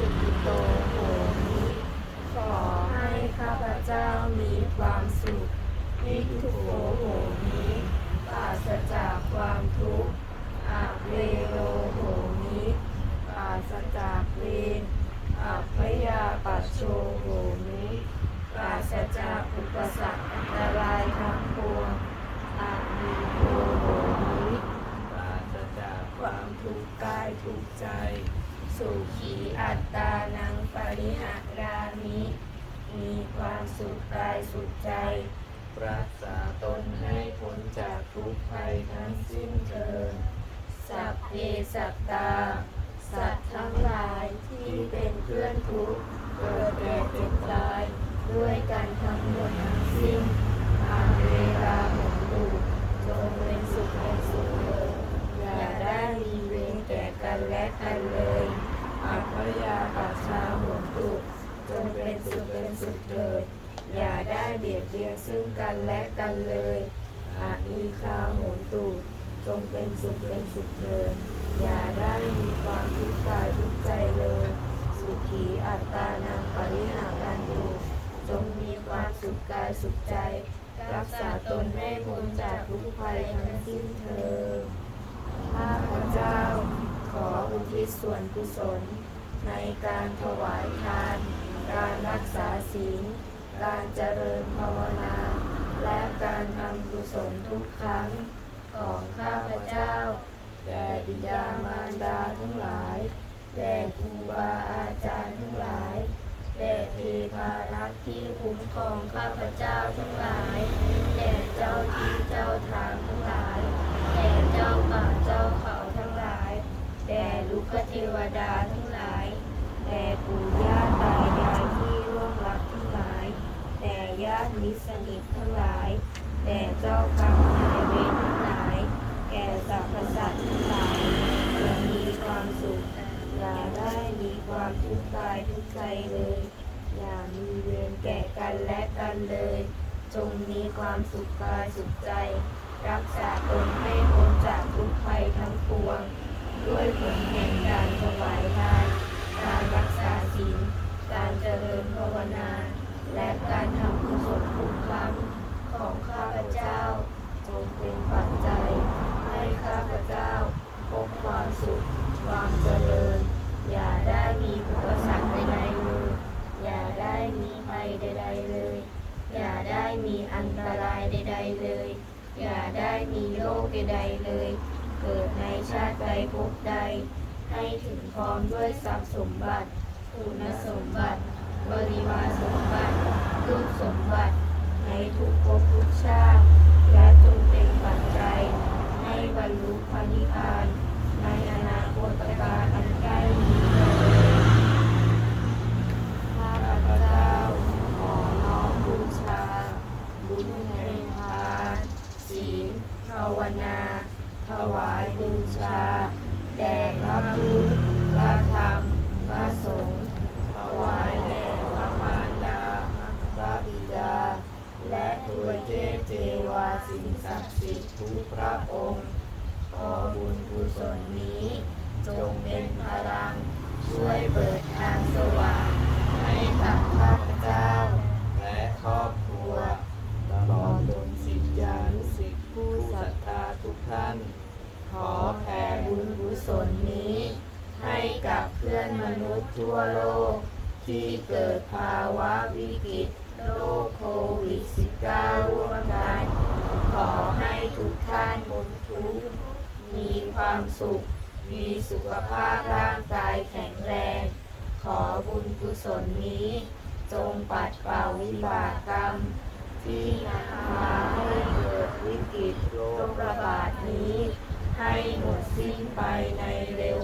สุขิโตโหมิขอให้ข้าพเจ้ามีความสุขนิทุโขโหมิปราศจากความทุกข์อาเวโรโหมิปราศจากเวรอัพยาปัสโชโหมิปราศจากอุปสรรคอันตรายทั้งปวงอามิโกโหมิปราศจากความทุกข์กายทุกข์ใจ สุขีอัตตานังปริหารามิมีความสุขกายสุขใจ รักษาตนให้พ้นจากทุกภัยทั้งสิ้นเถิดสัพเพสัตตา สัตว์ทั้งหลายที่เป็นเพื่อนทุกข์เกิดแก่เจ็บตายด้วยกันทั้งหมดทั้งสิ้นอาเวลาหมดลูกจงเป็นสุขเป็นสุขเลยอย่าได้มีเวรแก่กันและกันเลยอัพยาปัชาหมตุจงเป็นสุขเป็นสุขเถิดอย่าได้เบียดเบียนซึ่งกันและกันเลยอาอีคาโหนตุจงเป็นสุขเป็นสุขเถิดอย่าได้มีความทุกข์กายทุกใจเลย สุขีอัตตานังปริหารันตุจงมีความสุขกายสุขใจ รักษาตนให้พ้นจากทุกภัยทั้งสิ้นเถิดข้าพเจ้า ขออุทิศส่วนกุศล ในการถวายทาน การรักษาศีล การเจริญภาวนา และการทำกุศลทุกครั้ง ของข้าพเจ้าแด่บิดามารดาทั้งหลายแด่ครูบาอาจารย์ทั้งหลายแด่เทพารักษ์ที่คุ้มครองข้าพเจ้าทั้งหลายแด่เจ้าที่เจ้าทางทั้งหลายแด่เจ้าป่าเจ้าเขาทั้งหลายแด่ลูกเทวดาทั้งหลาย แด่ปู่ย่าตายายที่ร่วงรับทั้งหลาย แด่ญาติ มิตรสนิททั้งหลายแด่เจ้ากรรมนายเวรทั้งหลาย แก่สรรพสัตว์ทั้งหลายจงมีความสุขอย่าได้มีความทุกข์กายทุกข์ใจเลย อย่ามีเวรแก่กันและกันเลย จงมีความสุขกายสุขใจ รักษาตนให้พ้นจากทุกภัยทั้งปวง ด้วยผลแห่งการถวายทาน การรักษาศีล การเจริญภาวนา และการทำกุศลทุกครั้งของข้าพเจ้า จงเป็นปัจจัย ให้ข้าพเจ้าพบความสุข ความเจริญ อย่าได้มีอุปสรรคใดๆเลย อย่าได้มีภัยใดๆเลย อย่าได้มีอันตรายใดๆเลย อย่าได้มีโรคใดเลย เกิดในชาติใดภพใด ให้ถึงพร้อมด้วยทรัพย์สมบัติคุณสมบัติ บริวารสมบัติลูกสมบัติ ในทุกภพทุกชาติ และจงเป็นปัจจัย ให้บรรลุพระนิพพาน ในอนาคตการอันใกล้นี้เถิดข้าพเจ้าขอน้อมบูชา บุญแห่งทานศีลภาวนา ถวายบูชา แด่พระพุทธพระธรรม พระสงฆ์ถวายแด่พระมารดา พระบิดา และทวยเทพเทวาสิ่งศักดิ์สิทธิ์ทุกพระองค์ ขอบุญกุศลนี้ จงเป็นพลัง ช่วยเปิดทางสว่างให้กับข้าพเจ้า และครอบครัวตลอดจนสิทธิานุสิทธิผู้ศรัทธาทุกท่าน ขอแผ่บุญกุศลนี้ ให้กับเพื่อนมนุษย์ทั่วโลก ที่เกิดภาวะวิกฤต โรคโควิด -19 ร่วมกัน ขอให้ทุกท่านพ้นทุกข์มีความสุข มีสุขภาพร่างกายแข็งแรง ขอบุญกุศลนี้ จงปัดเป่าวิบากกรรม ที่นำมาให้เกิดวิกฤตโรคระบาดนี้ ให้หมดสิ้นไปในเร็ว